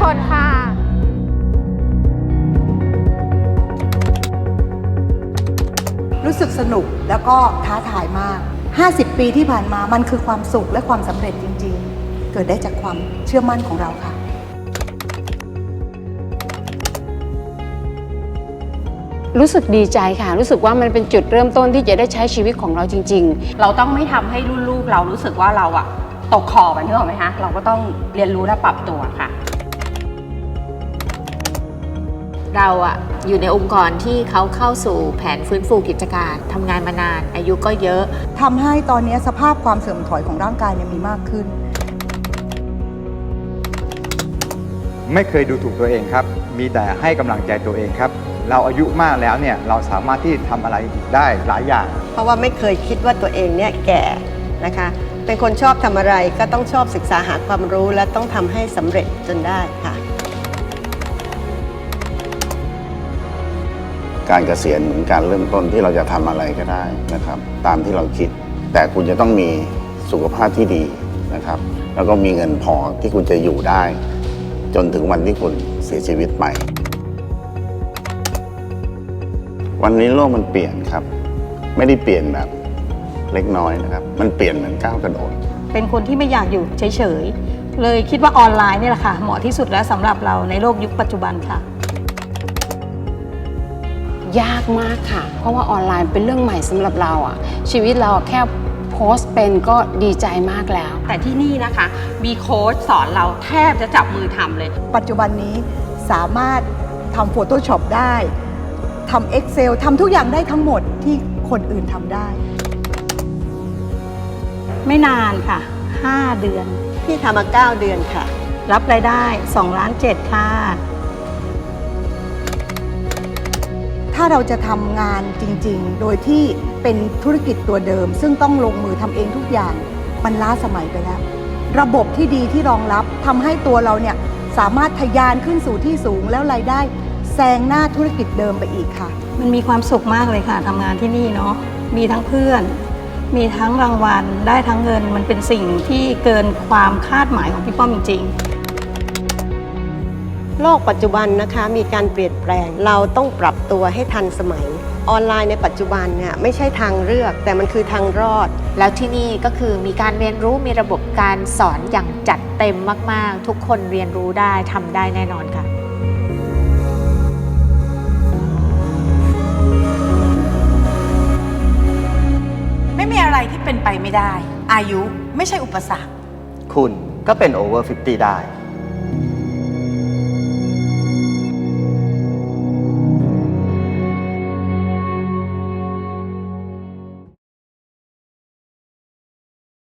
คนค่ะ รู้สึกสนุกแล้วก็ท้าทายมาก 50 ปีที่ผ่านมามันคือความสุขและความสำเร็จจริง ๆ เกิดได้จากความเชื่อมั่นของเราค่ะรู้สึกดีใจค่ะ รู้สึกว่ามันเป็นจุดเริ่มต้นที่จะได้ใช้ชีวิตของเราจริง ๆ เราต้องไม่ทำให้รุ่นลูกเรารู้สึกว่าเราอะตกขอบอันนี้หรอไหมคะเราก็ต้องเรียนรู้และปรับตัวค่ะ เราอะอยู่ในองค์กรที่เขาเข้าสู่แผนฟื้นฟูกิจการทำงานมานาน อายุก็เยอะทำให้ตอนนี้สภาพความเสื่อมถอยของร่างกายเนี่ยมีมากขึ้น ไม่เคยดูถูกตัวเองครับ มีแต่ให้กำลังใจตัวเองครับ เราอายุมากแล้วเนี่ยเราสามารถที่ทำอะไรอีกได้หลายอย่าง เพราะว่าไม่เคยคิดว่าตัวเองเนี่ยแก่นะคะ เป็นคนชอบทำอะไรก็ต้องชอบศึกษาหาความรู้และต้องทำให้สำเร็จจนได้ค่ะ การเกษียณเหมือนการเริ่มต้นที่เราจะทำอะไรก็ได้นะครับ ตามที่เราคิด แต่คุณจะต้องมีสุขภาพที่ดีนะครับ แล้วก็มีเงินพอที่คุณจะอยู่ได้ จนถึงวันที่คุณเสียชีวิตไป วันนี้โลกมันเปลี่ยนครับ ไม่ได้เปลี่ยนแบบเล็กน้อยนะครับ มันเปลี่ยนเหมือนก้าวกระโดด เป็นคนที่ไม่อยากอยู่เฉยๆ เลยคิดว่าออนไลน์นี่แหละค่ะเหมาะที่สุดแล้วสำหรับเราในโลกยุคปัจจุบันค่ะ ยากมากค่ะ เพราะว่าออนไลน์เป็นเรื่องใหม่สำหรับเราอะชีวิตเราแค่โพสต์เป็นก็ดีใจมากแล้ว แต่ที่นี่นะคะ มีโค้ชสอนเราแทบจะจับมือทำเลย ปัจจุบันนี้สามารถทำ Photoshop ได้ทำ Excel ทำทุกอย่างได้ทั้งหมดที่คนอื่นทำได้ ไม่นานค่ะ 5 เดือน พี่ทำมา 9 เดือนค่ะ รับรายได้ 2 ล้าน 7 ค่ะ ถ้าเราจะทำงานจริงๆ โดยที่เป็นธุรกิจตัวเดิม ซึ่งต้องลงมือทำเองทุกอย่างมันล้าสมัยไปแล้ว ระบบที่ดีที่รองรับทำให้ตัวเราเนี่ยสามารถทะยานขึ้นสู่ที่สูงแล้วรายได้แซงหน้าธุรกิจเดิมไปอีกค่ะ มันมีความสุขมากเลยค่ะทำงานที่นี่เนาะมีทั้งเพื่อน มีทั้งรางวัลได้ทั้งเงิน มันเป็นสิ่งที่เกินความคาดหมายของพี่ป้อมจริงๆ โลกปัจจุบันนะคะมีการเปลี่ยนแปลง เราต้องปรับตัวให้ทันสมัย ออนไลน์ในปัจจุบันเนี่ยไม่ใช่ทางเลือกแต่มันคือทางรอด แล้วที่นี่ก็คือมีการเรียนรู้มีระบบการสอนอย่างจัดเต็มมาก ๆ ทุกคนเรียนรู้ได้ทำได้แน่นอนค่ะไม่มีอะไรที่เป็นไปไม่ได้ อายุไม่ใช่อุปสรรค คุณก็เป็นโอเวอร์50ได้